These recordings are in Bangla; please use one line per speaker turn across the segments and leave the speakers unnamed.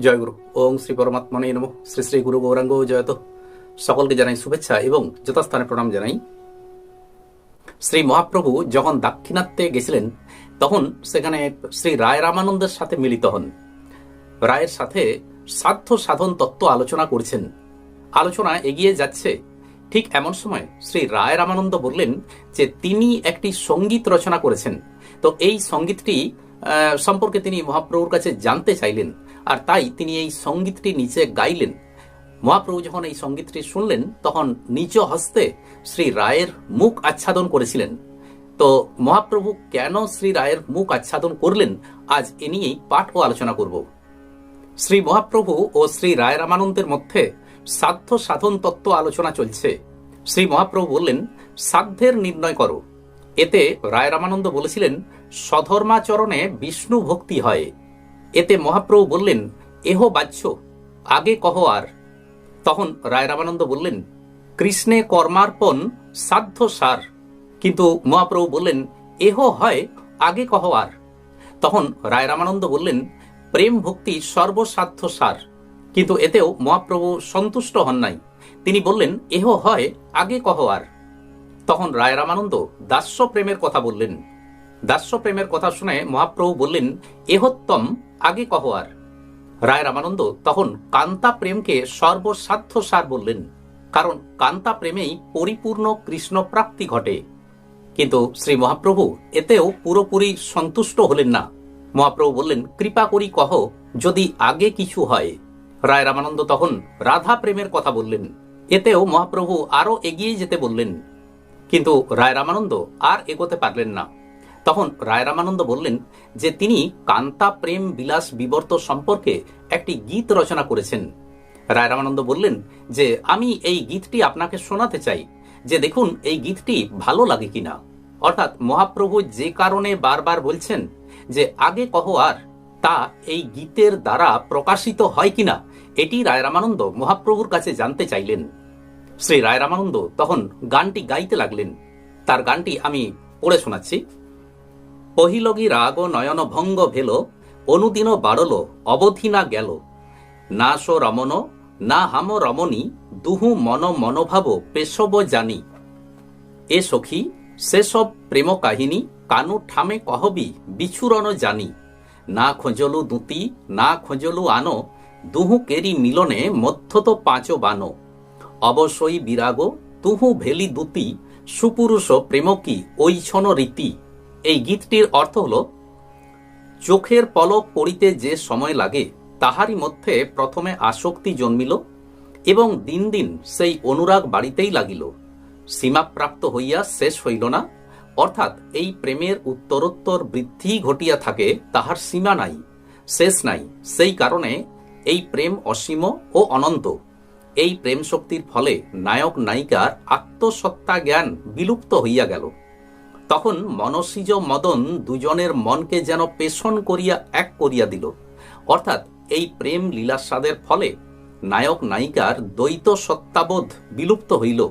জয় গুরু। ওং শ্রী পরমাত্মনে নম। শ্রী শ্রী গুরু গৌরাঙ্গ জয়ত। সকলকে জানাই শুভেচ্ছা এবং যথাস্থানে প্রণাম জানাই। শ্রী মহাপ্রভু যখন দাক্ষিণাত্যে গেছিলেন, তখন সেখানে শ্রী রায় রামানন্দের সাথে মিলিত হন। রায়ের সাথে সাধ্য সাধন তত্ত্ব আলোচনা করছেন। আলোচনা এগিয়ে যাচ্ছে। ঠিক এমন সময় শ্রী রায় রামানন্দ বললেন যে, তিনি একটি সংগীত রচনা করেছেন। তো এই সঙ্গীতটি সম্পর্কে তিনি মহাপ্রভুর কাছে জানতে চাইলেন। আর তাই তিনি এই সঙ্গীতটি নিচে গাইলেন। মহাপ্রভু যখন এই সঙ্গীতটি শুনলেন, তখন নিজ হস্তে শ্রী রায়ের মুখ আচ্ছাদন করেছিলেন। তো মহাপ্রভু কেন শ্রী রায়ের মুখ আচ্ছাদন করলেন, আজ এ নিয়েই পাঠ ও আলোচনা করব। শ্রী মহাপ্রভু ও শ্রী রায় রামানন্দের মধ্যে সাধ্য সাধন তত্ত্ব আলোচনা চলছে। শ্রী মহাপ্রভু বললেন, সাধ্যের নির্ণয় করো। এতে রায় রামানন্দ বলেছিলেন, সধর্মাচরণে বিষ্ণু ভক্তি হয়। এতে মহাপ্রভু বললেন, এহ বাহ্য আগে কহ আর। তখন রায় রামানন্দ বললেন, কৃষ্ণে কর্মার্পণ সাধ্য সার। কিন্তু মহাপ্রভু বললেন, এহ হয়, আগে কহ আর। তখন রায় রামানন্দ বললেন, প্রেম ভক্তি সর্বসাধ্য সার। কিন্তু এতেও মহাপ্রভু সন্তুষ্ট হন নাই। তিনি বললেন, এহ হয়, আগে কহ আর। তখন রায় রামানন্দ দাস্য প্রেমের কথা বললেন। দাস্য প্রেমের কথা শুনে মহাপ্রভু বললেন, এহত্তম, আগে কহ আর। রায় রামানন্দ তখন কান্তা প্রেমকে সর্বসাধ্য সার বললেন, কারণ কান্তা প্রেমেই পরিপূর্ণ কৃষ্ণ প্রাপ্তি ঘটে। কিন্তু শ্রী মহাপ্রভু এতেও পুরোপুরি সন্তুষ্ট হলেন না। মহাপ্রভু বললেন, কৃপা করি কহ, যদি আগে কিছু হয়। রায় রামানন্দ তখন রাধা প্রেমের কথা বললেন। এতেও মহাপ্রভু আরও এগিয়ে যেতে বললেন। কিন্তু রায় রামানন্দ আর এগোতে পারলেন না। তখন রায় রামানন্দ বললেন যে তিনি কান্তা প্রেম বিলাস বিবর্ত সম্পর্কে একটি গীত রচনা করেছেন। রায় রামানন্দ বললেন যে, আমি এই গীতটি আপনাকে শোনাতে চাই, যে দেখুন এই গীতটি ভালো লাগে কিনা। অর্থাৎ মহাপ্রভু যে কারণে বারবার বলছেন যে, আগে কহ আর, তা এই গীতের দ্বারা প্রকাশিত হয় কিনা? এটি রায় রামানন্দ মহাপ্রভুর কাছে জানতে চাইলেন। শ্রী রায় রামানন্দ তখন গানটি গাইতে লাগলেন। তার গানটি আমি পড়ে শোনাচ্ছি। পহিলগি রাগ নয়ন ভঙ্গ ভেল, অনুদিন বাড়ল অবধি না গেল। না সো রমন, না হাম রমণী, দুহু মন মনোভাব পেশব জানি। এ সখী সেসব প্রেম কাহিনী, কানু ঠামে কহবি, বিছুরণ জানি। না খোঁজলু দুতি, না খোঁজলু আনো, দুহু কেরি মিলনে মধ্যত পাঁচ বানো। অবশ্যই বিরাগ, তুহু ভেলি দুতি, সুপুরুষ প্রেমকি, ঐছন রীতি। এই গীতটির অর্থ হল, চোখের পলক পড়িতে যে সময় লাগে, তাহারই মধ্যে প্রথমে আসক্তি জন্মিল এবং দিন দিন সেই অনুরাগ বাড়িতেই লাগিল। সীমাপ্রাপ্ত হইয়া শেষ হইল না, অর্থাৎ এই প্রেমের উত্তরোত্তর বৃদ্ধি ঘটিয়া থাকে, তাহার সীমা নাই, শেষ নাই। সেই কারণে এই প্রেম অসীম ও অনন্ত। এই প্রেম শক্তির ফলে নায়ক নায়িকার আত্মসত্তা জ্ঞান বিলুপ্ত হইয়া গেল। তখন মনসিজ মদন দুজনের মনকে যেন পেষণ করিয়া এক করিয়া দিল। অর্থাৎ এই প্রেম লীলাস্বাদের ফলে নায়ক নায়িকার দ্বৈত সত্তাবোধ বিলুপ্ত হইল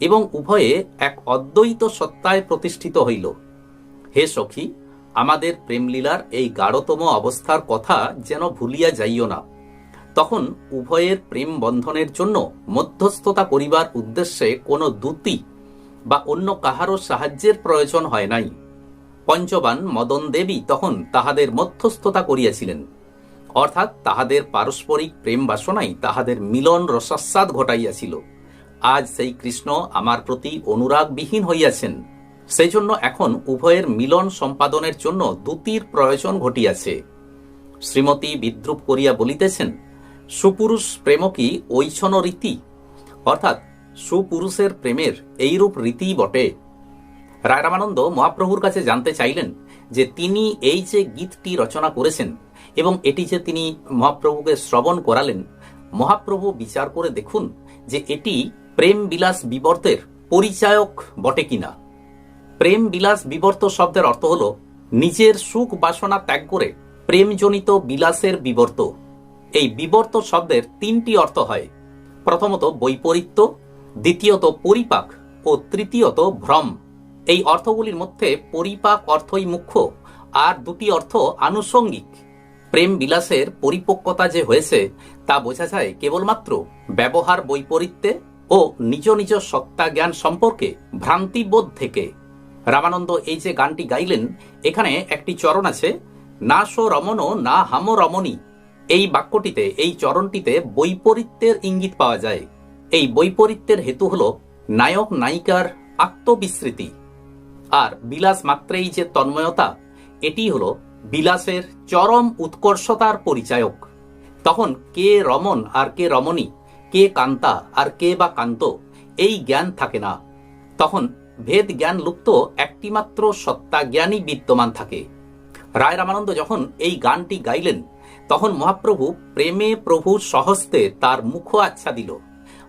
এবং উভয়ে এক অদ্বৈত সত্তায় প্রতিষ্ঠিত হইল। হে সখী, আমাদের প্রেমলীলার এই গাঢ়তম অবস্থার কথা যেন ভুলিয়া যাইও না। তখন উভয়ের প্রেম বন্ধনের জন্য মধ্যস্থতা করিবার উদ্দেশ্যে কোনো দূতি বা অন্য কাহারও সাহায্যের প্রয়োজন হয় নাই। পঞ্চবান মদন দেবী তখন তাহাদের মধ্যস্থতা করিয়াছিলেন। অর্থাৎ তাহাদের পারস্পরিক প্রেম বাসনাই তাহাদের মিলন রসাস্বাদ ঘটাইয়াছিল। আজ সেই কৃষ্ণ আমার প্রতি অনুরাগবিহীন হইয়াছেন। সেই জন্য এখন উভয়ের মিলন সম্পাদনের জন্য দূতির প্রয়োজন ঘটিয়াছে। শ্রীমতী বিদ্রুপ করিয়া বলিতেছেন সুপুরুষ প্রেম কি ঐছন রীতি? অর্থাৎ সুপুরুষের প্রেমের এইরূপ রীতি বটে। রায় রামানন্দ মহাপ্রভুর কাছে জানতে চাইলেন যে তিনি এই যে গীতটি রচনা করেছেন এবং এটি যে তিনি মহাপ্রভুকে শ্রবণ করালেন, মহাপ্রভু বিচার করে দেখুন যে এটি প্রেম বিলাস বিবর্তের পরিচায়ক বটে কিনা। প্রেম বিলাস বিবর্ত শব্দের অর্থ হল নিজের সুখ বাসনা ত্যাগ করে প্রেমজনিত বিলাসের বিবর্ত। এই বিবর্ত শব্দের তিনটি অর্থ হয়। প্রথমত বৈপরীত্য, দ্বিতীয়ত পরিপাক ও তৃতীয়ত ভ্রম। এই অর্থগুলির মধ্যে পরিপাক অর্থই মুখ্য, আর দুটি অর্থ আনুষঙ্গিক। প্রেম বিলাসের পরিপক্কতা যে হয়েছে, তা বোঝা যায় কেবলমাত্র ব্যবহার বৈপরীত্যে ও নিজ নিজ সত্তা জ্ঞান সম্পর্কে ভ্রান্তিবোধ থেকে। রামানন্দ এই যে গানটি গাইলেন, এখানে একটি চরণ আছে, না সো রমণ, না হাম রমণী। এই বাক্যটিতে, এই চরণটিতে বৈপরীত্যের ইঙ্গিত পাওয়া যায়। এই বৈপরীত্যের হেতু হল নায়ক নায়িকার আত্মবিস্মৃতি। আর বিলাস মাত্রেই যে তন্ময়তা, এটি হল বিলাসের চরম উৎকর্ষতার পরিচায়ক। তখন কে রমন আর কে রমণী, কে কান্তা আর কে বা কান্ত, এই জ্ঞান থাকে না। তখন ভেদ জ্ঞান লুপ্ত একটিমাত্র সত্তা জ্ঞানই বিদ্যমান থাকে। রায় রামানন্দ যখন এই গানটি গাইলেন তখন মহাপ্রভু প্রেমে প্রভু সহস্তে তার মুখ আচ্ছা দিল।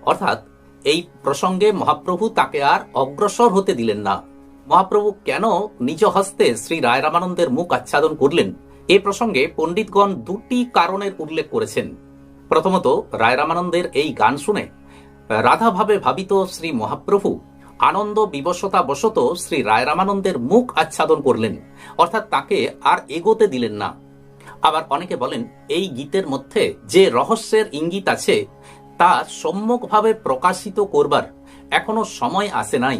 অর্থাৎ এই প্রসঙ্গে মহাপ্রভু তাকে আর অগ্রসর হতে দিলেন না। মহাপ্রভু কেন নিজ হস্তে শ্রী রায় রামানন্দের মুখ আচ্ছাদন করলেন? এ প্রসঙ্গে পণ্ডিতগণ দুটি কারণের উল্লেখ করেছেন। প্রথমত রায় রামানন্দের এই গান শুনে রাধাভাবে ভাবিত শ্রী মহাপ্রভু আনন্দ বিবশতা বশত শ্রী রায় রামানন্দের মুখ আচ্ছাদন করলেন। অর্থাৎ তাকে আর এগোতে দিলেন না। আবার অনেকে বলেন, এই গীতের মধ্যে যে রহস্যের ইঙ্গিত আছে, তা সম্মুখভাবে প্রকাশিত করবার এখনও সময় আসে নাই।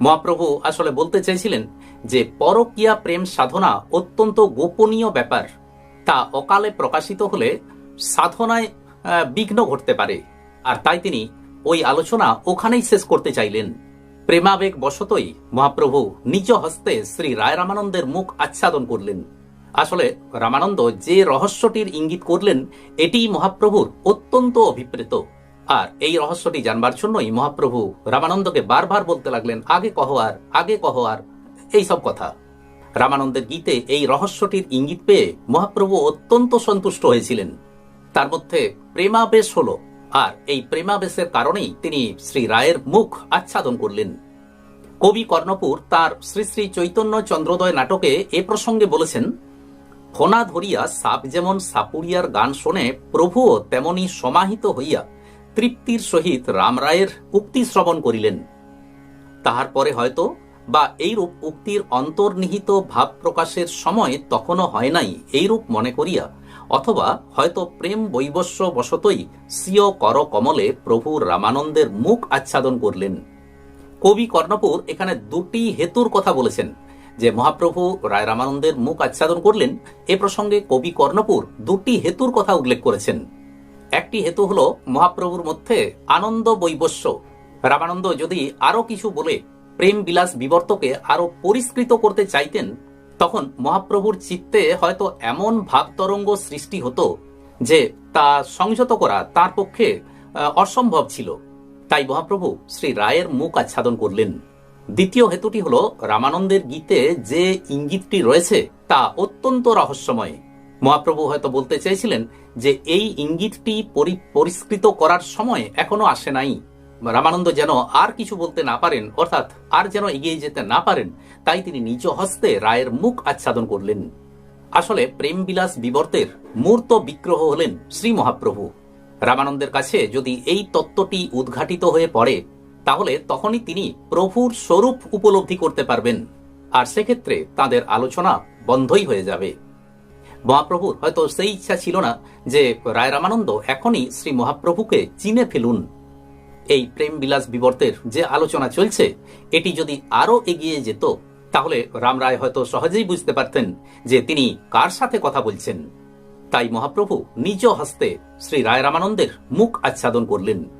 মহাপ্রভু আসলে বলতে চাইছিলেন যে, পরকীয়া প্রেম সাধনা অত্যন্ত গোপনীয় ব্যাপার। তা অকালে প্রকাশিত হলে সাধনায় বিঘ্ন ঘটতে পারে। আর তাই তিনি ওই আলোচনা ওখানেই শেষ করতে চাইলেন। প্রেমাবেগ বশতই মহাপ্রভু নিজ হস্তে শ্রী রায় রামানন্দের মুখ আচ্ছাদন করলেন। আসলে রামানন্দ যে রহস্যটির ইঙ্গিত করলেন এটি মহাপ্রভুর অত্যন্ত অভিপ্রেত। আর এই রহস্যটি জানবার জন্যই মহাপ্রভু রামানন্দকে বারবার বলতে লাগলেন, আগে কহ আর, আগে কহ আর। এইসব কথা। রামানন্দের গীতে এই রহস্যটির ইঙ্গিত পেয়ে মহাপ্রভু অত্যন্ত সন্তুষ্ট হয়েছিলেন। তার মধ্যে প্রেমাবেশ হল, আর এই প্রেমাবেশের কারণেই তিনি শ্রী রায়ের মুখ আচ্ছাদন করলেন। কবি কর্ণপুর তার শ্রী শ্রী চৈতন্য চন্দ্রোদয় নাটকে এ প্রসঙ্গে বলেছেন ফোনা ধরিয়া সাপ যেমন সাপুরিয়ার গান শোনে, প্রভুও তেমনি সমাহিত হইয়া তৃপ্তির সহিত রামরায়ের উক্তি শ্রবণ করিলেন। তাহার পরে হয়তো বা এইরূপ উক্তির অন্তর্নিহিত ভাব প্রকাশের সময় তখনও হয় নাই এইরূপ মনে করিয়া, অথবা হয়তো প্রেম বৈবস্য বশতই স্বীয় কর কমলে প্রভু রামানন্দের মুখ আচ্ছাদন করলেন। কবি কর্ণপুর এখানে দুটি হেতুর কথা বলেছেন। যে মহাপ্রভু রায় রামানন্দের মুখ আচ্ছাদন করলেন, এ প্রসঙ্গে কবি কর্ণপুর দুটি হেতুর কথা উল্লেখ করেছেন। একটি হেতু হলো মহাপ্রভুর মধ্যে আনন্দ বৈবস্য। রামানন্দ যদি আরও কিছু বলে প্রেম বিলাস বিবর্তকে আরও পরিষ্কৃত করতে চাইতেন, তখন মহাপ্রভুর চিত্তে হয়তো এমন ভাব তরঙ্গ সৃষ্টি হতো যে তা সংযত করা তার পক্ষে অসম্ভব ছিল। তাই মহাপ্রভু শ্রী রায়ের মুখ আচ্ছাদন করলেন। দ্বিতীয় হেতুটি হলো রামানন্দের গীতে যে ইঙ্গিতটি রয়েছে তা অত্যন্ত রহস্যময়। মহাপ্রভু হয়তো বলতে চেয়েছিলেন যে এই ইঙ্গিতটি পরি- পরিষ্কৃত করার সময় এখনও আসে নাই। রামানন্দ যেন আর কিছু বলতে না পারেন, অর্থাৎ আর যেন এগিয়ে যেতে না পারেন, তাই তিনি নিজ হস্তে রায়ের মুখ আচ্ছাদন করলেন। আসলে প্রেমবিলাস বিবর্তের মূর্ত বিগ্রহ হলেন শ্রী মহাপ্রভু। রামানন্দের কাছে যদি এই তত্ত্বটি উদ্ঘাটিত হয়ে পড়ে তাহলে তখনই তিনি প্রভুর স্বরূপ উপলব্ধি করতে পারবেন। আর সেক্ষেত্রে তাদের আলোচনা বন্ধই হয়ে যাবে। মহাপ্রভুর হয়তো সেই ইচ্ছা ছিল না যে রায় রামানন্দ এখনই শ্রী মহাপ্রভুকে চিনে ফেলুন। এই প্রেম বিলাস বিবর্তের যে আলোচনা চলছে, এটি যদি আরও এগিয়ে যেত, তাহলে রামরায় হয়তো সহজেই বুঝতে পারতেন যে তিনি কার সাথে কথা বলছেন। তাই মহাপ্রভু নিজ হস্তে শ্রী রায় রামানন্দের মুখ আচ্ছাদন করলেন।